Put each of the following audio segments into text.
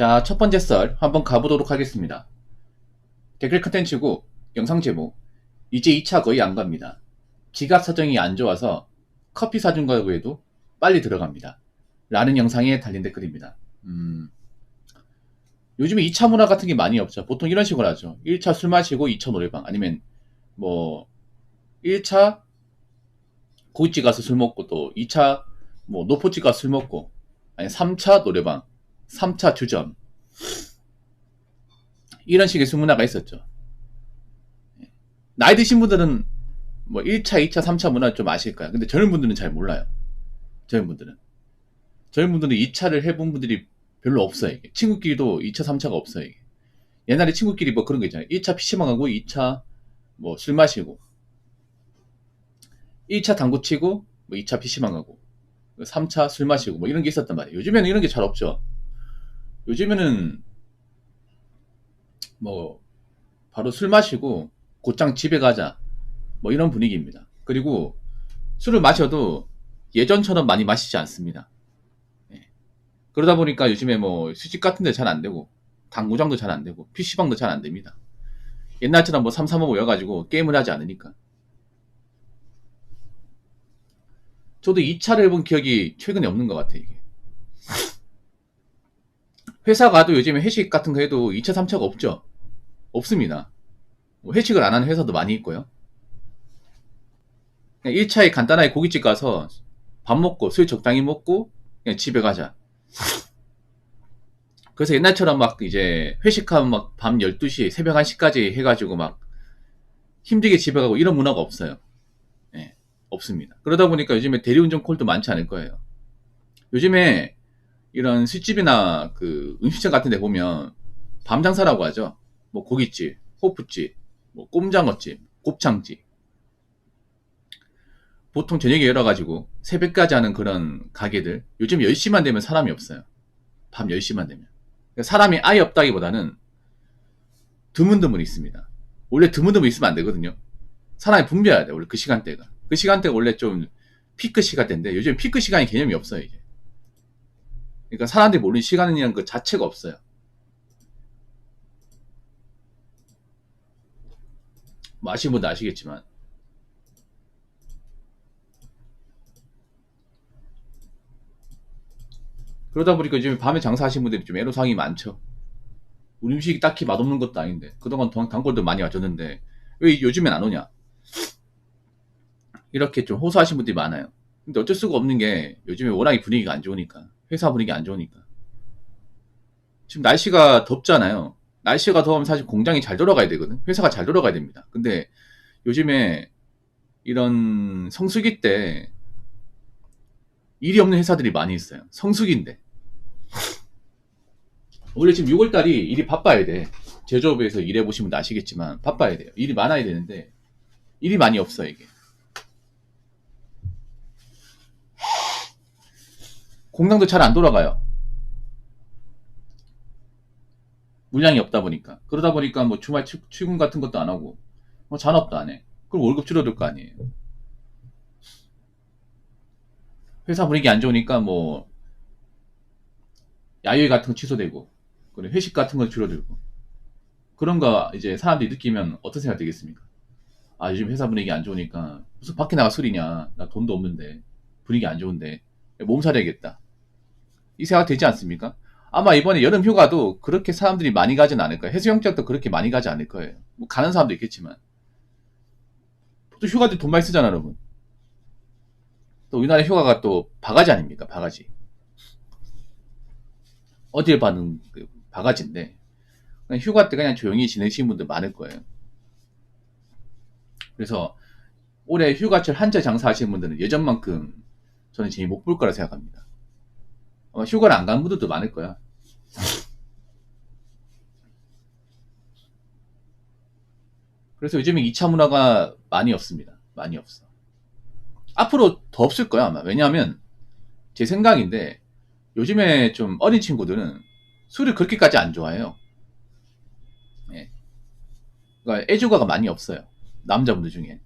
자, 첫 번째 썰 한번 가보도록 하겠습니다. 댓글 컨텐츠고 영상 제목 이제 2차 거의 안 갑니다. 지갑 사정이 안 좋아서 커피 사준 거고 해도 빨리 들어갑니다. 라는 영상에 달린 댓글입니다. 음, 요즘에 2차 문화 같은 게 많이 없죠. 보통 이런 식으로 하죠. 1차 술 마시고 2차 노래방 아니면 뭐 1차 고깃집 가서 술 먹고 또 2차 뭐 노포집 가서 술 먹고 아니 3차 노래방 3차 주점 이런 식의 수문화가 있었죠. 나이 드신 분들은 뭐 1차, 2차, 3차 문화 좀 아실 거야. 근데 젊은 분들은 잘 몰라요. 젊은 분들은. 젊은 분들은 2차를 해본 분들이 별로 없어요. 이게. 친구끼리도 2차, 3차가 없어요. 이게. 옛날에 친구끼리 뭐 그런 거 있잖아요. 1차 PC방 가고 2차 뭐 술 마시고 1차 당구 치고 뭐 2차 PC방 가고 3차 술 마시고 뭐 이런 게 있었단 말이에요. 요즘에는 이런 게 잘 없죠. 요즘에는 뭐 바로 술 마시고 곧장 집에 가자 뭐 이런 분위기입니다. 그리고 술을 마셔도 예전처럼 많이 마시지 않습니다. 예. 그러다 보니까 요즘에 뭐 수집 같은 데 잘 안 되고 당구장도 잘 안 되고 PC방도 잘 안 됩니다. 옛날처럼 뭐 3, 3, 5 모여가지고 게임을 하지 않으니까. 저도 2차를 해본 기억이 최근에 없는 것 같아요, 이게. 회사 가도 요즘에 회식 같은 거 해도 2차, 3차가 없죠? 없습니다. 뭐 회식을 안 하는 회사도 많이 있고요. 1차에 간단하게 고깃집 가서 밥 먹고 술 적당히 먹고 그냥 집에 가자. 그래서 옛날처럼 막 이제 회식하면 막 밤 12시, 새벽 1시까지 해가지고 막 힘들게 집에 가고 이런 문화가 없어요. 예, 없습니다. 그러다 보니까 요즘에 대리운전 콜도 많지 않을 거예요. 요즘에 이런 술집이나 그 음식점 같은 데 보면 밤 장사라고 하죠. 뭐 고깃집, 호프집, 뭐 꼼장어집, 곱창집. 보통 저녁에 열어가지고 새벽까지 하는 그런 가게들. 요즘 10시만 되면 사람이 없어요. 밤 10시만 되면. 그러니까 사람이 아예 없다기보다는 드문드문 있습니다. 원래 드문드문 있으면 안 되거든요. 사람이 붐벼야 돼, 원래 그 시간대가. 그 시간대가 원래 좀 피크 시간대인데 요즘 피크 시간이 개념이 없어요, 이제. 그러니까 사람들이 모르는 시간이라는 그 자체가 없어요. 뭐 아시는 분도 아시겠지만. 그러다 보니까 요즘 밤에 장사하시는 분들이 좀 애로사항이 많죠. 우리 음식이 딱히 맛없는 것도 아닌데 그동안 단- 단골도 많이 와줬는데 왜 요즘엔 안 오냐? 이렇게 좀 호소하시는 분들이 많아요. 근데 어쩔 수가 없는 게 요즘에 워낙에 분위기가 안 좋으니까 회사 분위기 안 좋으니까 지금 날씨가 덥잖아요. 날씨가 더우면 사실 공장이 잘 돌아가야 되거든. 회사가 잘 돌아가야 됩니다. 근데 요즘에 이런 성수기 때 일이 없는 회사들이 많이 있어요. 성수기인데. 원래 지금 6월달이 일이 바빠야 돼. 제조업에서 일해보시면 아시겠지만 바빠야 돼요. 일이 많아야 되는데 일이 많이 없어 이게. 공장도 잘 안 돌아가요. 물량이 없다 보니까. 그러다 보니까 뭐 주말 출- 출근 같은 것도 안 하고, 뭐 잔업도 안 해. 그럼 월급 줄어들 거 아니에요. 회사 분위기 안 좋으니까 뭐, 야유회 같은 거 취소되고, 그리고 회식 같은 거 줄어들고. 그런 거 이제 사람들이 느끼면 어떤 생각 되겠습니까? 아, 요즘 회사 분위기 안 좋으니까, 무슨 밖에 나가 술이냐. 나 돈도 없는데, 분위기 안 좋은데, 몸살해야겠다. 이 생각 되지 않습니까? 아마 이번에 여름 휴가도 그렇게 사람들이 많이 가진 않을 거예요. 해수욕장도 그렇게 많이 가지 않을 거예요. 뭐 가는 사람도 있겠지만. 또 휴가 때돈 많이 쓰잖아, 여러분. 또 우리나라 휴가가 또 바가지 아닙니까? 바가지. 어딜 받는 그 바가지인데. 휴가 때 그냥 조용히 지내시는 분들 많을 거예요. 그래서 올해 휴가철 한자 장사하시는 분들은 예전만큼 저는 재미 못 볼 거라 생각합니다. 아마 휴가를 안 간 분들도 많을 거야. 그래서 요즘에 2차 문화가 많이 없습니다. 많이 없어. 앞으로 더 없을 거야, 아마. 왜냐하면, 제 생각인데, 요즘에 좀 어린 친구들은 술을 그렇게까지 안 좋아해요. 예. 그러니까 애주가가 많이 없어요. 남자분들 중에.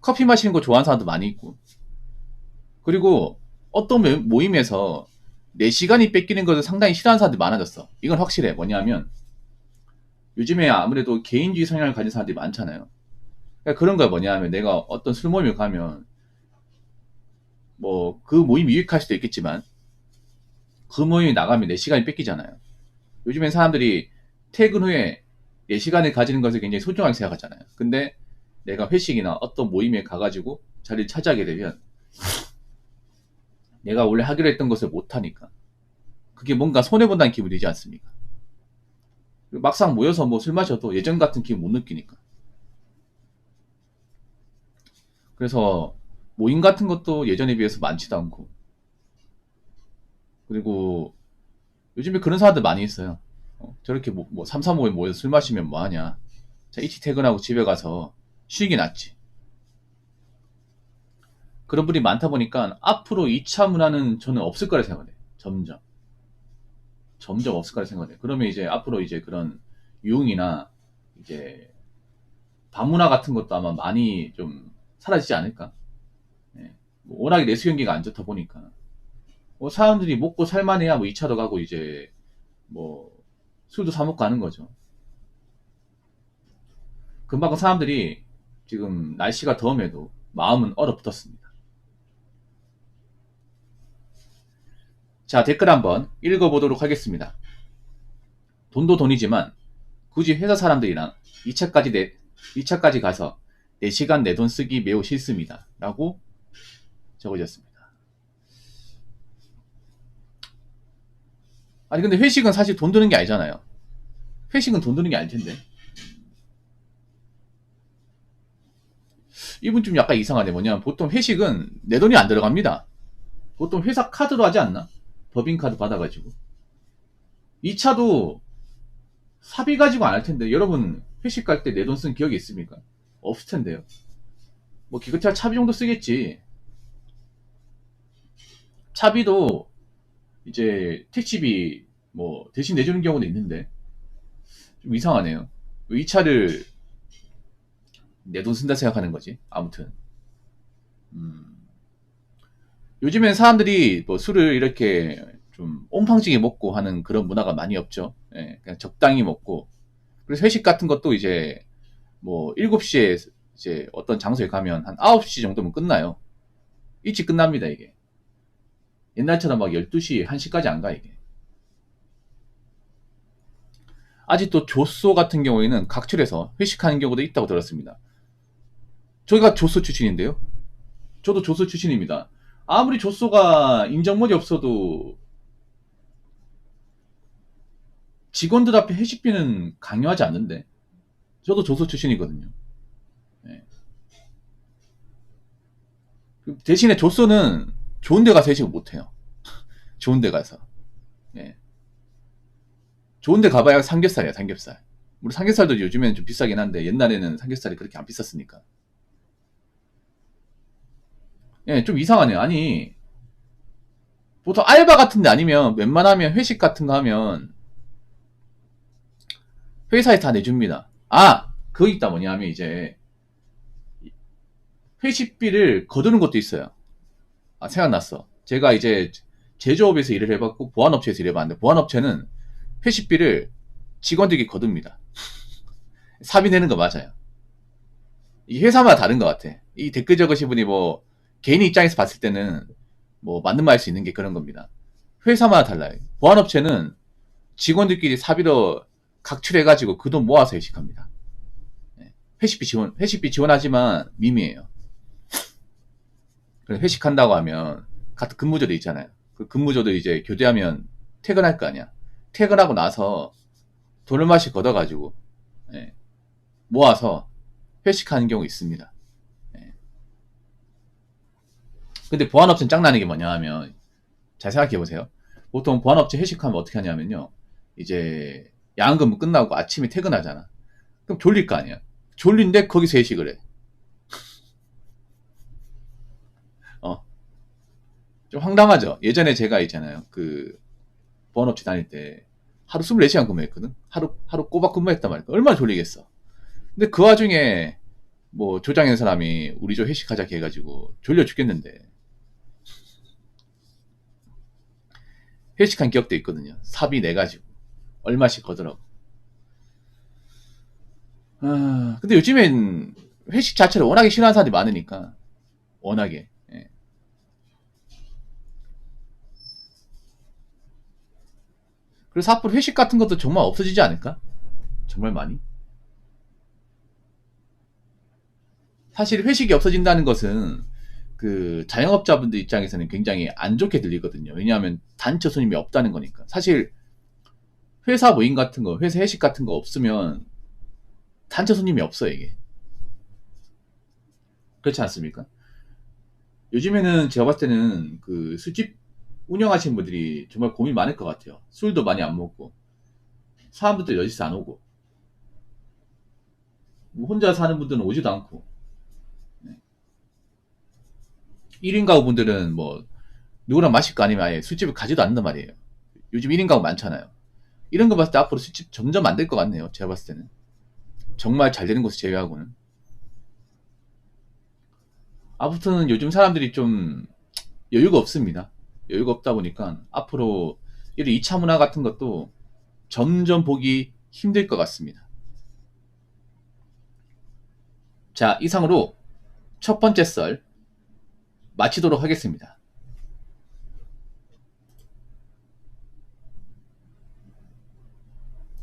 커피 마시는 거 좋아하는 사람도 많이 있고. 그리고 어떤 모- 모임에서 내 시간이 뺏기는 것을 상당히 싫어하는 사람들이 많아졌어. 이건 확실해. 뭐냐면 요즘에 아무래도 개인주의 성향을 가진 사람들이 많잖아요. 그러니까 그런 거야 뭐냐면 내가 어떤 술 모임을 가면 뭐 그 모임이 유익할 수도 있겠지만 그 모임에 나가면 내 시간이 뺏기잖아요. 요즘엔 사람들이 퇴근 후에 내 시간을 가지는 것을 굉장히 소중하게 생각하잖아요. 근데 내가 회식이나 어떤 모임에 가가지고 자리를 차지하게 되면 내가 원래 하기로 했던 것을 못하니까 그게 뭔가 손해본다는 기분이 들지 않습니까? 막상 모여서 뭐 술 마셔도 예전 같은 기분 못 느끼니까. 그래서 모임 같은 것도 예전에 비해서 많지도 않고 그리고 요즘에 그런 사람들 많이 있어요. 어, 저렇게 뭐, 뭐 3, 4, 5에 모여서 술 마시면 뭐하냐. 자, 일찍 퇴근하고 집에 가서 게 낫지. 그런 분이 많다 보니까 앞으로 2차 문화는 저는 없을 거라 생각해요. 점점. 점점 없을 거라 생각해요. 그러면 이제 앞으로 이제 그런 유흥이나 이제 반문화 같은 것도 아마 많이 좀 사라지지 않을까. 예. 뭐 워낙에 내수 경기가 안 좋다 보니까. 뭐 사람들이 먹고 살만해야 뭐 2차도 가고 이제 뭐 술도 사 먹고 가는 거죠. 금방 사람들이 지금 날씨가 더움에도 마음은 얼어붙었습니다. 자, 댓글 한번 읽어보도록 하겠습니다. 돈도 돈이지만 굳이 회사 사람들이랑 2차까지 내, 2차까지 가서 4시간 내 돈 쓰기 매우 싫습니다. 라고 적어졌습니다. 아니, 근데 회식은 사실 돈 드는 게 아니잖아요. 회식은 돈 드는 게 아닐 텐데. 이분 좀 약간 이상하네. 뭐냐면 보통 회식은 내 돈이 안 들어갑니다. 보통 회사 카드로 하지 않나? 법인카드 받아가지고. 2차도 사비 가지고 안 할 텐데, 여러분 회식 갈 때 내 돈 쓴 기억이 있습니까? 없을 텐데요. 뭐 기껏해야 차비 정도 쓰겠지. 차비도 이제 택시비 뭐 대신 내주는 경우도 있는데 좀 이상하네요. 2차를 내 돈 쓴다 생각하는 거지. 아무튼. 음. 요즘엔 사람들이 뭐 술을 이렇게 좀 옴팡지게 먹고 하는 그런 문화가 많이 없죠. 예, 그냥 적당히 먹고. 그래서 회식 같은 것도 이제 뭐 7시에 이제 어떤 장소에 가면 한 9시 정도면 끝나요. 일찍 끝납니다, 이게. 옛날처럼 막 12시, 1시까지 안 가, 이게. 아직도 조소 같은 경우에는 각출해서 회식하는 경우도 있다고 들었습니다. 저희가 조소 출신인데요. 저도 조소 출신입니다. 아무리 조소가 인정머리 없어도 직원들 앞에 회식비는 강요하지 않는데 저도 조소 출신이거든요. 네. 대신에 조소는 좋은 데 가서 회식을 못해요. 좋은 데 가서. 네. 좋은 데 가봐야 삼겹살이야, 삼겹살. 우리 삼겹살도 요즘에는 좀 비싸긴 한데 옛날에는 삼겹살이 그렇게 안 비쌌으니까. 예, 좀 이상하네요. 아니, 보통 알바 같은 데 아니면 웬만하면 회식 같은 거 하면 회사에 다 내줍니다. 아, 그거 있다 뭐냐면 이제 회식비를 거두는 것도 있어요. 아, 생각났어. 제가 이제 제조업에서 일을 해봤고 보안업체에서 일해봤는데 보안업체는 회식비를 직원들이 거둡니다. 사비 내는 거 맞아요. 이 회사마다 다른 것 같아. 이 댓글 적으신 분이 뭐 개인 입장에서 봤을 때는 뭐 맞는 말 할 수 있는 게 그런 겁니다. 회사마다 달라요. 보안업체는 직원들끼리 사비로 각출해가지고 그 돈 모아서 회식합니다. 네. 회식비 지원, 회식비 지원하지만 미미해요. 회식한다고 하면 같은 근무조도 있잖아요. 그 근무조도 이제 교대하면 퇴근할 거 아니야. 퇴근하고 나서 돈을 맛이 걷어가지고 예, 모아서 회식하는 경우 있습니다. 예. 근데 보안업체는 짱나는 게 뭐냐 하면 잘 생각해 보세요. 보통 보안업체 회식하면 어떻게 하냐면요. 이제 근무 끝나고 아침에 퇴근하잖아. 그럼 졸릴 거 아니야. 졸린데 거기서 회식을 해. 어. 좀 황당하죠. 예전에 제가 있잖아요. 그 보안업체 다닐 때 하루 24시간 근무했거든. 하루 하루 꼬박 근무했단 말이야. 얼마나 졸리겠어. 근데 그 와중에 뭐 조장인 사람이 우리 저 회식하자 해가지고 졸려 죽겠는데 회식한 기억도 있거든요. 사비 내가지고. 얼마씩 거더라고. 아, 근데 요즘엔 회식 자체를 워낙에 싫어하는 사람들이 많으니까. 워낙에. 예. 그래서 앞으로 회식 같은 것도 정말 없어지지 않을까? 정말 많이? 사실 회식이 없어진다는 것은 그 자영업자분들 입장에서는 굉장히 안 좋게 들리거든요. 왜냐하면 단체 손님이 없다는 거니까. 사실 회사 모임 같은 거, 회사 회식 같은 거 없으면 단체 손님이 없어요, 이게. 그렇지 않습니까? 요즘에는 제가 봤을 때는 그 술집 운영하시는 분들이 정말 고민 많을 것 같아요. 술도 많이 안 먹고, 사람들도 여기서 안 오고, 뭐 혼자 사는 분들은 오지도 않고, 1인 가구분들은 뭐 누구랑 마실 거 아니면 아예 술집을 가지도 않는단 말이에요. 요즘 1인 가구 많잖아요. 이런 거 봤을 때 앞으로 술집 점점 안 될 것 같네요. 제가 봤을 때는. 정말 잘 되는 곳을 제외하고는. 아무튼 요즘 사람들이 좀 여유가 없습니다. 여유가 없다 보니까 앞으로 이런 2차 문화 같은 것도 점점 보기 힘들 것 같습니다. 자, 이상으로 첫 번째 썰 마치도록 하겠습니다.